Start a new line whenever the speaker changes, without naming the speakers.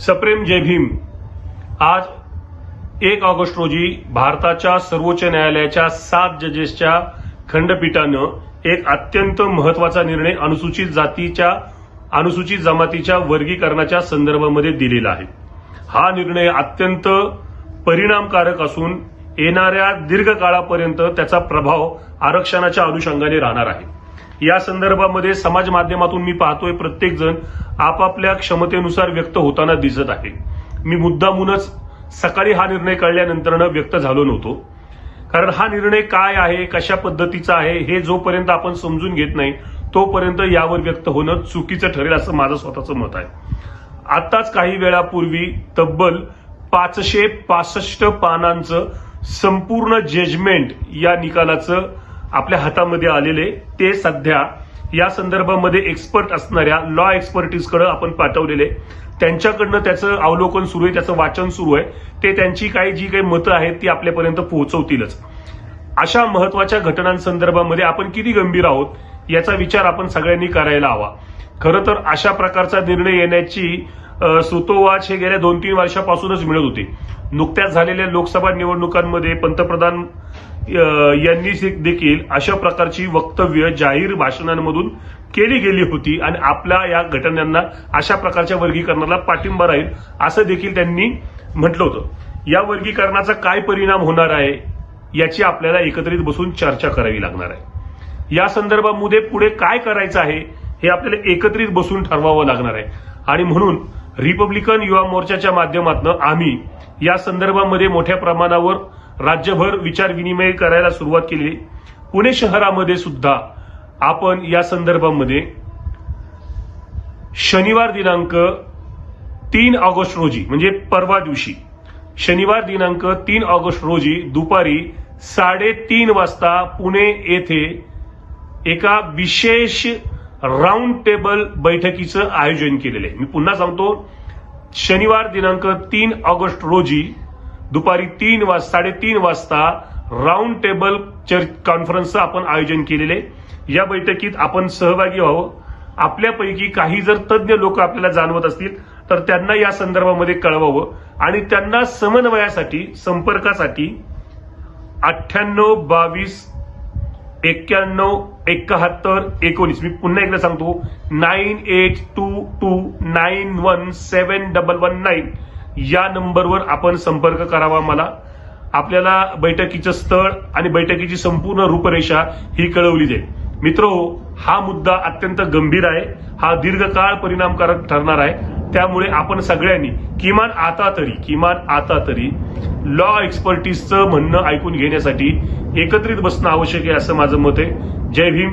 सप्रेम जय भीम. आज एक ऑगस्ट रोजी भारताच्या सर्वोच्च न्यायालयाच्या सात जजेसच्या खंडपीठानं एक अत्यंत महत्त्वाचा निर्णय अनुसूचित जातीच्या अनुसूचित जमातीच्या वर्गीकरणाच्या संदर्भामध्ये दिलेला आहे. हा निर्णय अत्यंत परिणामकारक असून येणाऱ्या दीर्घकाळापर्यंत त्याचा प्रभाव आरक्षणाच्या अनुषंगाने राहणार आहे. या संदर्भामध्ये समाज माध्यमातून मी पाहतोय प्रत्येक जण आपापल्या क्षमतेनुसार व्यक्त होताना दिसत आहे. मी मुद्दामूनच सकाळी हा निर्णय कळल्यानंतर व्यक्त झालो नव्हतो. कारण हा निर्णय काय आहे कशा पद्धतीचा आहे हे जोपर्यंत आपण समजून घेत नाही तोपर्यंत यावर व्यक्त होणं चुकीचं ठरेल असं माझं स्वतःचं मत आहे. आताच काही वेळापूर्वी तब्बल पाचशे पासष्ट पानांचं संपूर्ण जजमेंट या निकालाचं आपल्या हातामध्ये आलेले ते सध्या या संदर्भामध्ये एक्सपर्ट असणाऱ्या लॉ एक्सपर्टीजकडे आपण पाठवलेले. त्यांच्याकडनं त्याचं अवलोकन सुरू आहे त्याचं वाचन सुरू आहे. ते त्यांची काही जी काही मतं आहेत ती आपल्यापर्यंत पोहोचवतीलच. अशा महत्त्वाच्या घटनांसंदर्भामध्ये आपण किती गंभीर आहोत याचा विचार आपण सगळ्यांनी करायला हवा. खरं तर अशा प्रकारचा निर्णय येण्याची सुतोवाच हे गेल्या दोन तीन वर्षापासूनच मिळत होती. नुकत्याच झालेल्या लोकसभा निवडणुकांमध्ये पंतप्रधान यांनी देखील अशा प्रकारची वक्तव्य जाहीर भाषणांमधून केली गेली होती आणि आपल्या या घटनांना अशा प्रकारच्या वर्गीकरणाला पाठिंबा राहील असं देखील त्यांनी म्हटलं होतं. या वर्गीकरणाचा काय परिणाम होणार आहे याची आपल्याला एकत्रित बसून चर्चा करावी लागणार आहे. या संदर्भामध्ये पुढे काय करायचं आहे हे आपल्याला एकत्रित बसून ठरवावं लागणार आहे. आणि म्हणून रिपब्लिकन युवा मोर्चाच्या माध्यमातून आम्ही या संदर्भामध्ये मोठ्या प्रमाणावर राज्यभर विचार विनिमय करायला सुरुवात केली. पुणे शहरामध्ये सुद्धा आपण या संदर्भामध्ये शनिवार दिनांक तीन ऑगस्ट रोजी म्हणजे परवा दिवशी शनिवार दिनांक तीन ऑगस्ट रोजी दुपारी साडेतीन वाजता पुणे येथे एका विशेष राऊंड टेबल बैठकीचं आयोजन केलेलं आहे. मी पुन्हा सांगतो शनिवार दिनांक तीन ऑगस्ट रोजी दुपारी तीन वाज साडेतीन वाजता राऊंड टेबल चर्च कॉन्फरन्सचं आपण आयोजन केलेले या बैठकीत आपण सहभागी व्हावं आपल्यापैकी काही जर तज्ज्ञ लोक आपल्याला जाणवत असतील तर त्यांना या संदर्भामध्ये कळवावं आणि त्यांना समन्वयासाठी संपर्कासाठी अठ्ठ्याण्णव बावीस एक्क्याण्णव एकाहत्तर एकोणीस मी पुन्हा एकदा सांगतो nine eight two two nine one seven double one nine या नंबरवर आपण संपर्क करावा मला. आपल्याला बैठकीचं स्थळ आणि बैठकीची संपूर्ण रूपरेषा ही कळवली जाईल. मित्रो हा मुद्दा अत्यंत गंभीर आहे. हा दीर्घकाळ परिणामकारक ठरणार आहे. त्यामुळे आपण सगळ्यांनी किमान आता तरी किमान आता तरी लॉ एक्सपर्टीजचं म्हणणं ऐकून घेण्यासाठी एकत्रित बसणं आवश्यक आहे असं माझं मत आहे. जय भीम.